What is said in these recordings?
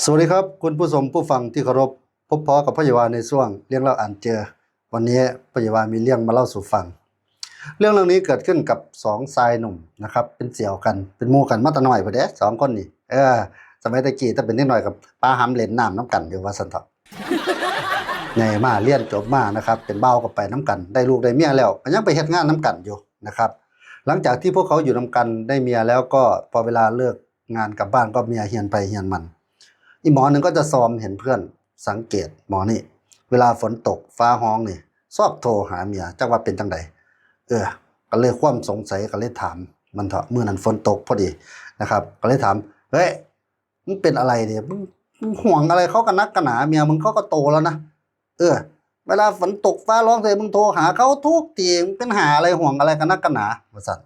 สวัสดีครับ คุณผู้ชมผู้ฟังที่เคารพพบพอกับพยาบาลในช่วงเรื่องเล่าอ่านเจอ วันนี้พยาบาลมีเรื่องมาเล่าสู่ฟัง เรื่องเรื่องนี้เกิดขึ้นกับสองชายหนุ่มนะครับ เป็นเสี่ยวกันเป็นมู่กันมาตะหน่อยพอด้สองคนนี่เออสมัยตะกี้ถ้าเป็นนิดหน่อยกับป้าหำเล่นน้ำน้ำกันอยู่ว่าสันเถาะไงมาเรียนจบมานะครับ เป็นเบ้ากับไปน้ำกัน ได้ลูกได้เมียแล้วก็ยังไปเฮ็ดงานน้ำกันอยู่นะครับ หลังจากที่พวกเขาอยู่น้ำกันได้เมียแล้วก็พอเวลาเลิกงานกลับบ้านก็เมียเฮียนไปเฮียนมัน อีหมอหนึ่งก็จะซอมเห็นเพื่อนสังเกตหมอนี่ เวลาฝนตกฟ้าห้องนี่ชอบโทรหาเมียจักว่าเป็นจังใดเออ ก็เลยความสงสัยก็เลยถาม มันเถอะเมื่อนั้นฝนตกพอดีนะครับ ก็เลยถามเฮ้ยมึงเป็นอะไรเนี่ยมึงห่วงอะไรเขากันนักกันหนาเมียมึงเขาก็โตแล้วนะเออ เวลาฝนตกฟ้าร้องใส่มึงโทรหาเขาทุกทีมึงเป็นหาอะไรห่วงอะไรกันนักกันหนาว่าสั่น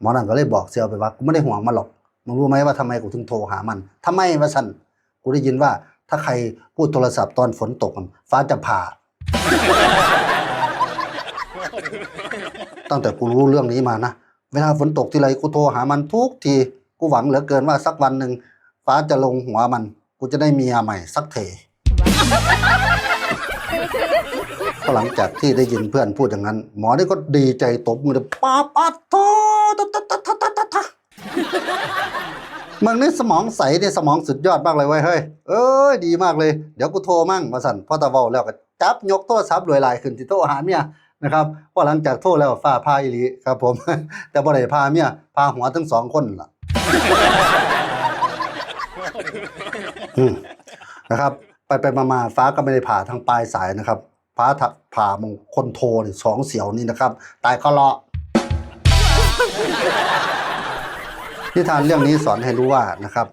หมอนั่นก็เลยบอกเซียวไปว่ากูไม่ได้ห่วงมันหรอกมึงรู้ไหมว่าทำไมกูถึงโทรหามันทำไมว่าสั่น กูได้ยินว่าถ้าใครพูดโทรศัพท์ตอนฝนตก ฟ้าจะผ่า ตั้งแต่กูรู้เรื่องนี้มานะ เวลาฝนตกทีไรกูโทรหามันทุกที กูหวังเหลือเกินว่าสักวันหนึ่งฟ้าจะลงหัวมัน กูจะได้เมียใหม่สักเทก็หลังจากที่ได้ยินเพื่อนพูดอย่างนั้น หมอนี่ก็ดีใจตบมือป้าปัดโทตตตตตตต มึงนี่สมองใสเนี่ยสมองสุดยอดมากเลยเว้ยเฮ้ยเอ้ยดีมากเลยเดี๋ยวกูโทรมั่งมาสั่นพ่อตาเบาแล้วก็จับยกโทรศัพท์รวยลายขึ้นที่โทรหาเมียนะครับเพราะหลังจากโทรแล้วฟ้าพาอีลีครับผม แต่บ่ได้พาเมียพาหัวทั้งสองคนล่ะนะครับ ไปไปมาฟ้าก็ไม่ได้ผ่าทางปลายสายนะครับฟ้าถักผ่ามงคนโทรนี่สองเสียวนี่นะครับ ตายก็เลาะ นิทานเรื่องนี้สอนให้รู้ว่านะครับ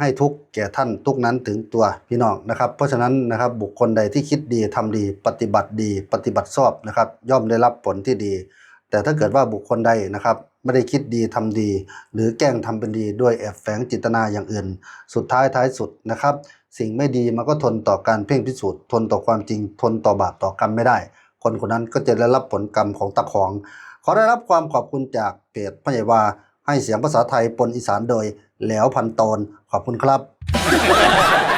ให้ทุกแก่ท่านทุกนั้นถึงตัวพี่น้องนะครับ เพราะฉะนั้นนะครับบุคคลใดที่คิดดีทำดีปฏิบัติดี ปฏิบัติชอบนะครับ ย่อมได้รับผลที่ดี แต่ถ้าเกิดว่าบุคคลใดนะครับไม่ได้คิดดีทำดี หรือแกล้งทำเป็นดีด้วยแอบแฝงจิตนาอย่างอื่น สุดท้ายท้ายสุดนะครับ สิ่งไม่ดีมันก็ทนต่อการเพ่งพิสูจน์ทนต่อความจริง ทนต่อบาปต่อกรรมไม่ได้ คนคนนั้นก็จะได้รับผลกรรมของตะของ ขอได้รับความขอบคุณจากเพจพระใหญ่วา ให้เสียงภาษาไทยปนอีสานโดยแหลวพันตนขอบคุณครับ